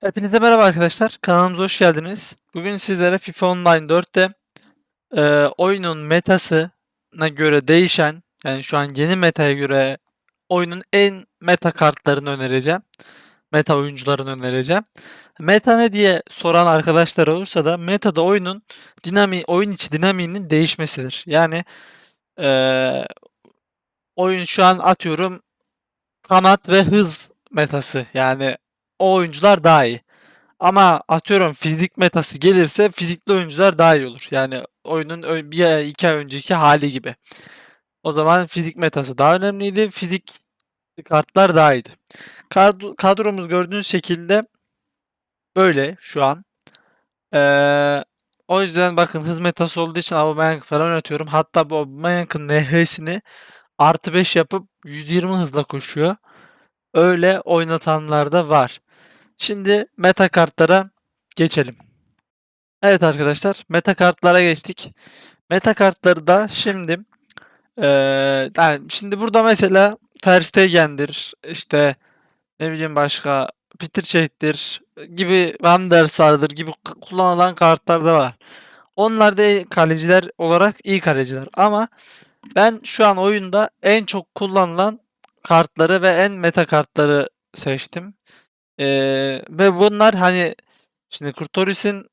Hepinize merhaba arkadaşlar. Kanalımıza hoş geldiniz. Bugün sizlere FIFA Online 4'te e, oyunun metasına göre değişen, yani şu an yeni metaya göre oyunun en meta kartlarını önereceğim. Meta oyuncularını önereceğim. Meta ne diye soran arkadaşlar olursa da metada oyunun dinami, oyun içi dinamiğinin değişmesidir. Yani e, oyun şu an atıyorum kanat ve hız metası. Yani o oyuncular daha iyi. Ama atıyorum fizik metası gelirse fizikli oyuncular daha iyi olur. Yani oyunun bir iki ay önceki hali gibi. O zaman fizik metası daha önemliydi. Fizik kartlar daha iyiydi. Kadro- kadromuz gördüğünüz şekilde böyle şu an. Ee, o yüzden bakın hız metası olduğu için Aubameyang falan oynatıyorum. Hatta bu Aubameyang'ın NH'sini artı 5 yapıp 120 hızla koşuyor. Öyle oynatanlar da var. Şimdi meta kartlara geçelim. Evet arkadaşlar, meta kartlara geçtik. Meta kartları da şimdi eee, yani şimdi burada mesela Ter Stegen'dir, işte ne bileyim başka Peter Cech'tir gibi Van der Sar'dır gibi kullanılan kartlar da var. Onlar da kaleciler olarak iyi kaleciler ama ben şu an oyunda en çok kullanılan kartları ve en meta kartları seçtim. Eee, ve bunlar hani şimdi Kurtoris'in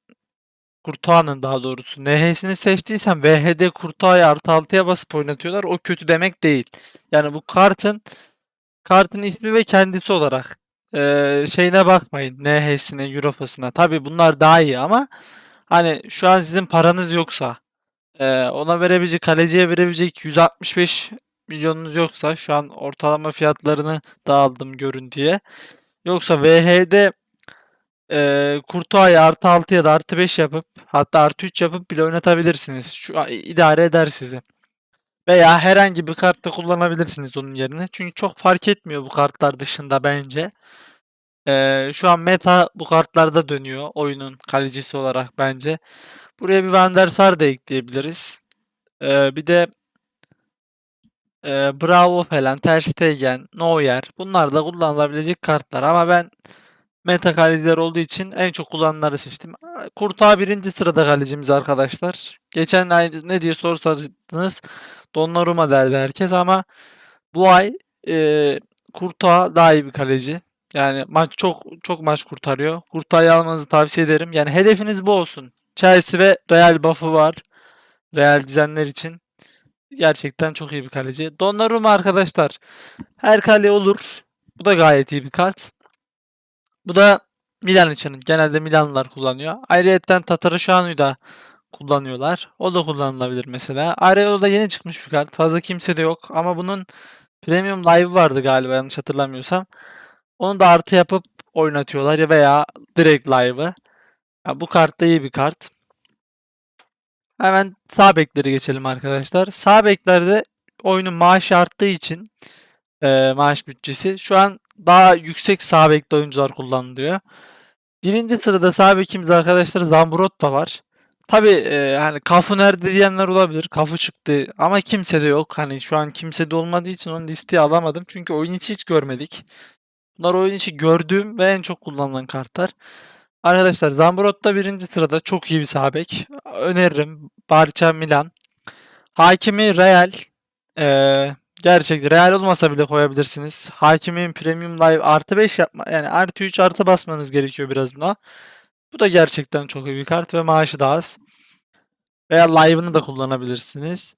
Kurtuğa'nın daha doğrusu NH'sini seçtiysen VH'de Kurtuğa'yı artı 6'ya basıp oynatıyorlar. O kötü demek değil. Yani bu kartın kartın ismi ve kendisi olarak eee, şeyine bakmayın. NH'sine, Europa'sına. Tabii bunlar daha iyi ama hani şu an sizin paranız yoksa eee, ona verebilecek kaleciye verebilecek 165 milyonunuz yoksa şu an ortalama fiyatlarını da aldım görün diye. Yoksa VH'de Eee Courtois'u artı 6 ya da artı 5 yapıp hatta artı 3 yapıp bile oynatabilirsiniz. Şu idare eder sizi. Veya herhangi bir kartta kullanabilirsiniz onun yerine. Çünkü çok fark etmiyor bu kartlar dışında bence. Eee, şu an meta bu kartlarda dönüyor oyunun kalecisi olarak bence. Buraya bir Van der Sar da ekleyebiliriz. Eee, bir de eee, Bravo falan, Ter Stegen, Neuer bunlar da kullanılabilecek kartlar ama ben meta kaleciler olduğu için en çok kullananları seçtim. Kurtağı birinci sırada kalecimiz arkadaşlar. Geçen ay ne diye sorsaydınız Donnarumma derdi herkes ama bu ay e, Kurtağı daha iyi bir kaleci. Yani maç çok çok maç kurtarıyor. Kurtağ'ı almanızı tavsiye ederim. Yani hedefiniz bu olsun. Chelsea ve Real buff'ı var. Real dizenler için. Gerçekten çok iyi bir kaleci. Donnarumma arkadaşlar her kale olur. Bu da gayet iyi bir kart. Bu da Milan için. Genelde Milanlılar kullanıyor. Ayrıyeten Tatarushanu'yu da kullanıyorlar. O da kullanılabilir mesela. Areola da yeni çıkmış bir kart. Fazla kimse de yok. Ama bunun Premium Live vardı galiba yanlış hatırlamıyorsam. Onu da artı yapıp oynatıyorlar ya veya direkt Live'ı. Ya bu kart da iyi bir kart. Hemen sağ bekleri geçelim arkadaşlar. Sağ beklerde oyunun maaşı arttığı için eee, maaş bütçesi şu an daha yüksek sağ bekli oyuncular kullanılıyor. Birinci sırada sağ bekimiz arkadaşlar Zambrotta var. Tabii e, hani Kafu nerede diyenler olabilir. Kafu çıktı ama kimse de yok. Hani şu an kimse de olmadığı için onu listeye alamadım. Çünkü oyun içi hiç görmedik. Bunlar oyun içi gördüğüm ve en çok kullanılan kartlar. Arkadaşlar Zambrotta birinci sırada çok iyi bir sağ bek. Öneririm. Barça Milan. Hakimi Real. Ee, gerçekten Real olmasa bile koyabilirsiniz. Hakimin Premium Live artı 5 yapma yani artı 3 artı basmanız gerekiyor biraz buna. Bu da gerçekten çok iyi bir kart ve maaşı da az. Veya Live'ını da kullanabilirsiniz.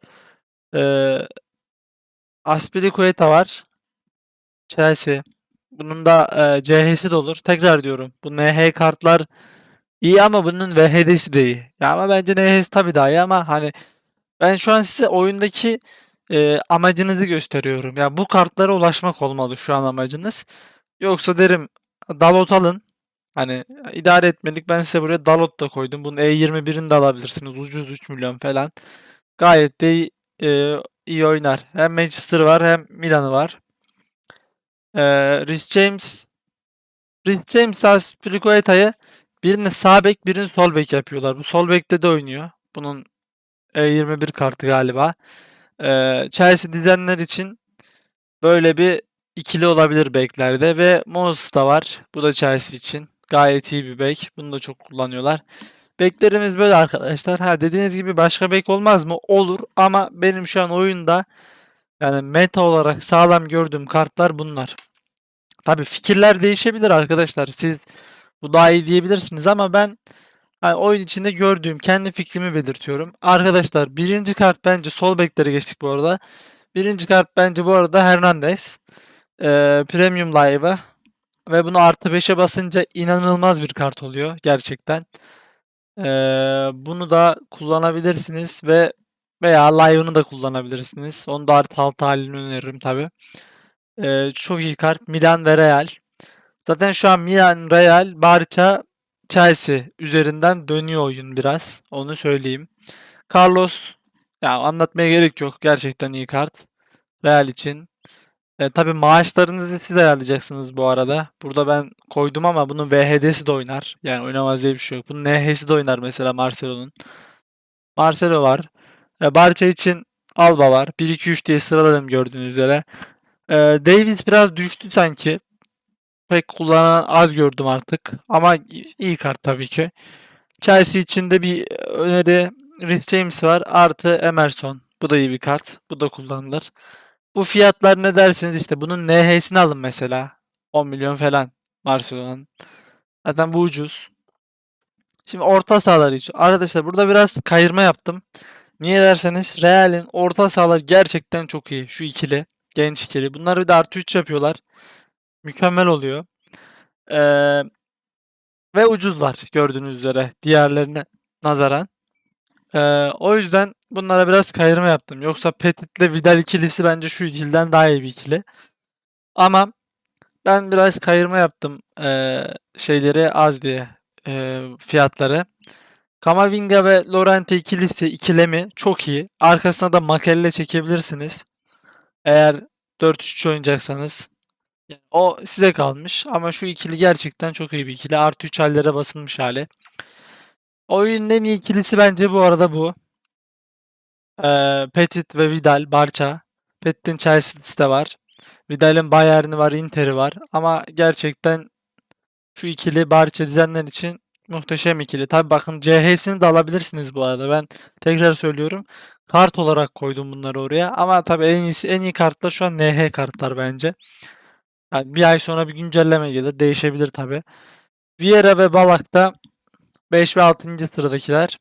Ee, Aspilicueta var. Chelsea. Bunun da e, CH'si de olur. Tekrar diyorum. Bu NH kartlar iyi ama bunun VHD'si de iyi. Ya ama bence NH'si tabii daha iyi ama hani ben şu an size oyundaki e, amacınızı gösteriyorum. Ya bu kartlara ulaşmak olmalı şu an amacınız. Yoksa derim Dalot alın. Hani idare etmelik ben size buraya Dalot da koydum. Bunun E21'ini de alabilirsiniz. Ucuz 3 milyon falan. Gayet de iyi, e, iyi oynar. Hem Manchester var hem Milan'ı var. E, Rhys James Rhys James Aspilicueta'yı birini sağ bek birini sol bek yapıyorlar. Bu sol bekte de oynuyor. Bunun E21 kartı galiba. E, Chelsea dizenler için böyle bir ikili olabilir beklerde ve Moses da var. Bu da Chelsea için. Gayet iyi bir bek. Bunu da çok kullanıyorlar. Beklerimiz böyle arkadaşlar. Ha dediğiniz gibi başka bek olmaz mı? Olur ama benim şu an oyunda yani meta olarak sağlam gördüğüm kartlar bunlar. Tabii fikirler değişebilir arkadaşlar. Siz bu daha iyi diyebilirsiniz ama ben hani oyun içinde gördüğüm kendi fikrimi belirtiyorum. Arkadaşlar birinci kart bence sol beklere geçtik bu arada. Birinci kart bence bu arada Hernandez. Ee, Premium Live'ı. Ve bunu artı 5'e basınca inanılmaz bir kart oluyor gerçekten. Ee, bunu da kullanabilirsiniz ve veya Live'ını da kullanabilirsiniz. Onu da artı 6 halini öneririm tabi. Ee, çok iyi kart. Milan ve Real. Zaten şu an Milan, Real, Barça, Chelsea üzerinden dönüyor oyun biraz. Onu söyleyeyim. Carlos ya anlatmaya gerek yok. Gerçekten iyi kart. Real için. E, tabii maaşlarınızı siz ayarlayacaksınız bu arada. Burada ben koydum ama bunun VHD'si de oynar. Yani oynamaz diye bir şey yok. Bunun NH'si de oynar mesela Marcelo'nun. Marcelo var. E, Barça için Alba var. 1-2-3 diye sıraladım gördüğünüz üzere. E, Davies biraz düştü sanki. Pek kullanan az gördüm artık. Ama iyi kart tabii ki. Chelsea için de bir öneri Rhys James var. Artı Emerson. Bu da iyi bir kart. Bu da kullanılır. Bu fiyatlar ne dersiniz işte bunun NH'sini alın mesela. 10 milyon falan Barcelona'nın. Zaten bu ucuz. Şimdi orta sahalar için. Arkadaşlar burada biraz kayırma yaptım. Niye derseniz Real'in orta sahalar gerçekten çok iyi. Şu ikili. Genç ikili. Bunlar bir de artı 3 yapıyorlar. Mükemmel oluyor. Ee, ve ucuzlar gördüğünüz üzere diğerlerine nazaran. Ee, o yüzden bunlara biraz kayırma yaptım. Yoksa Petit'le Vidal ikilisi bence şu ikiliden daha iyi bir ikili. Ama ben biraz kayırma yaptım ee, şeyleri az diye ee, fiyatları. Kamavinga ve Lorente ikilisi ikilemi çok iyi. Arkasına da Makelle çekebilirsiniz. Eğer 4-3 oynayacaksanız. Yani o size kalmış ama şu ikili gerçekten çok iyi bir ikili. Artı 3 hallere basılmış hali. Oyunun en iyi ikilisi bence bu arada bu. Ee, Petit ve Vidal, Barça. Petit'in Chelsea'si de var. Vidal'in Bayern'i var, Inter'i var. Ama gerçekten şu ikili Barça dizenler için muhteşem ikili. Tabi bakın CH'sini de alabilirsiniz bu arada. Ben tekrar söylüyorum. Kart olarak koydum bunları oraya. Ama tabi en iyisi en iyi kartlar şu an NH kartlar bence. Yani bir ay sonra bir güncelleme gelir. Değişebilir tabi. Vieira ve Balak da 5 ve 6. sıradakiler.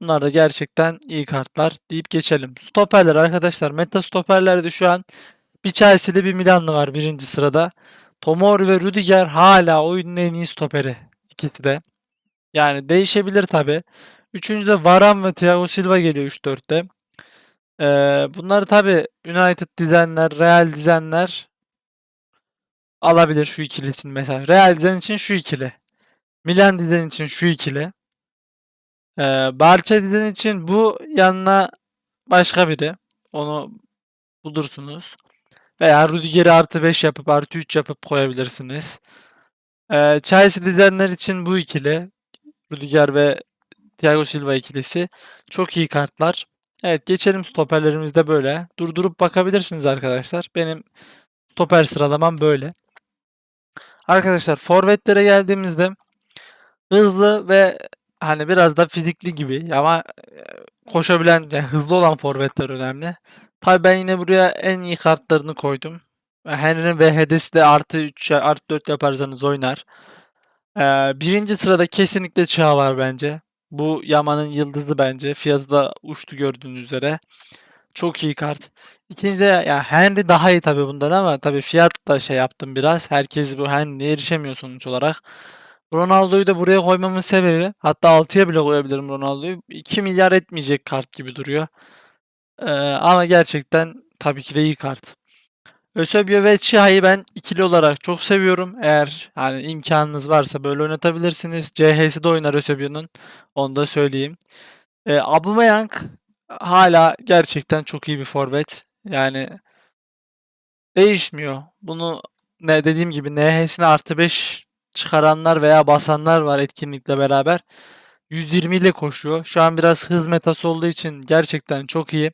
Bunlar da gerçekten iyi kartlar deyip geçelim. Stoperler arkadaşlar. Meta stoperlerde şu an bir Chelsea'li bir Milanlı var birinci sırada. Tomori ve Rudiger hala oyunun en iyi stoperi. ikisi de. Yani değişebilir tabi. Üçüncüde Varane ve Thiago Silva geliyor 3-4'te. Ee, bunları tabi United dizenler, Real dizenler alabilir şu ikilisini mesela. Real dizen için şu ikili. Milan dizen için şu ikili. Ee, Barça dizen için bu yanına başka biri. Onu bulursunuz. Veya Rudiger'i artı 5 yapıp artı 3 yapıp koyabilirsiniz. Ee, Chelsea dizenler için bu ikili. Rudiger ve Thiago Silva ikilisi. Çok iyi kartlar. Evet geçelim stoperlerimiz de böyle. Durdurup bakabilirsiniz arkadaşlar. Benim stoper sıralamam böyle. Arkadaşlar forvetlere geldiğimizde hızlı ve hani biraz da fizikli gibi ama e, koşabilen yani hızlı olan forvetler önemli. Tabii ben yine buraya en iyi kartlarını koydum. Henry'nin VHD'si de artı 3 artı 4 yaparsanız oynar. Ee, birinci sırada kesinlikle Çağ var bence. Bu Yaman'ın yıldızı bence. Fiyatı da uçtu gördüğünüz üzere. Çok iyi kart. İkincide ya Henry daha iyi tabii bundan ama tabii fiyat da şey yaptım biraz. Herkes bu Henry'e erişemiyor sonuç olarak. Ronaldo'yu da buraya koymamın sebebi hatta 6'ya bile koyabilirim Ronaldo'yu. 2 milyar etmeyecek kart gibi duruyor. Ee, ama gerçekten tabii ki de iyi kart. Eusebio ve Chiha'yı ben ikili olarak çok seviyorum. Eğer hani imkanınız varsa böyle oynatabilirsiniz. CH'si de oynar Eusebio'nun. Onu da söyleyeyim. Ee, Aubameyang hala gerçekten çok iyi bir forvet. Yani değişmiyor. Bunu ne dediğim gibi NH'sine artı 5 çıkaranlar veya basanlar var etkinlikle beraber. 120 ile koşuyor. Şu an biraz hız metası olduğu için gerçekten çok iyi.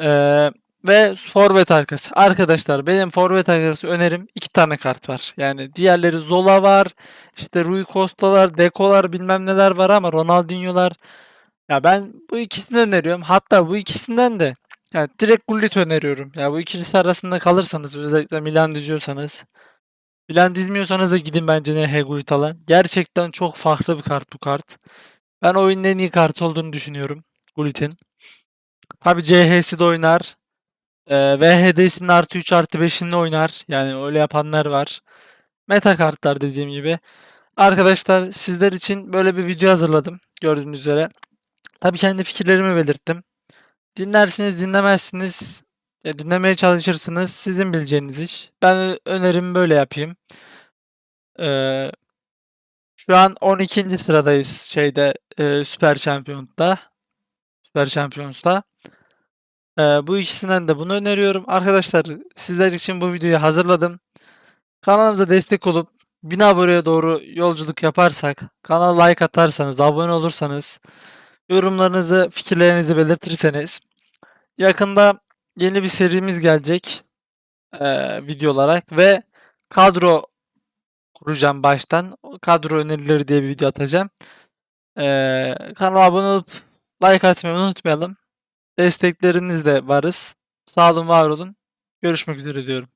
Ee, ve forvet arkası. Arkadaşlar benim forvet arkası önerim iki tane kart var. Yani diğerleri Zola var, işte Rui Costa'lar, Deko'lar bilmem neler var ama Ronaldinho'lar. Ya ben bu ikisini öneriyorum. Hatta bu ikisinden de yani direkt Gullit öneriyorum. Ya bu ikilisi arasında kalırsanız özellikle Milan diziyorsanız Milan dizmiyorsanız da gidin bence Nehe Gullit alın. Gerçekten çok farklı bir kart bu kart. Ben oyunun en iyi kartı olduğunu düşünüyorum Gullit'in. Tabi CH'si de oynar. Ee, VHD'sinin artı 3 artı 5'ini oynar. Yani öyle yapanlar var. Meta kartlar dediğim gibi. Arkadaşlar sizler için böyle bir video hazırladım. Gördüğünüz üzere. Tabii kendi fikirlerimi belirttim. Dinlersiniz dinlemezsiniz. Ya dinlemeye çalışırsınız. Sizin bileceğiniz iş. Ben önerimi böyle yapayım. Ee, şu an 12. sıradayız şeyde e, Süper Şampiyon'da. Süper Şampiyon'da. Ee, bu ikisinden de bunu öneriyorum. Arkadaşlar sizler için bu videoyu hazırladım. Kanalımıza destek olup 1000 aboneye doğru yolculuk yaparsak, kanala like atarsanız, abone olursanız, yorumlarınızı, fikirlerinizi belirtirseniz yakında yeni bir serimiz gelecek eee, video olarak ve kadro kuracağım baştan. Kadro önerileri diye bir video atacağım. Eee kanala abone olup like atmayı unutmayalım. Destekleriniz de varız. Sağ olun, var olun. Görüşmek üzere diyorum.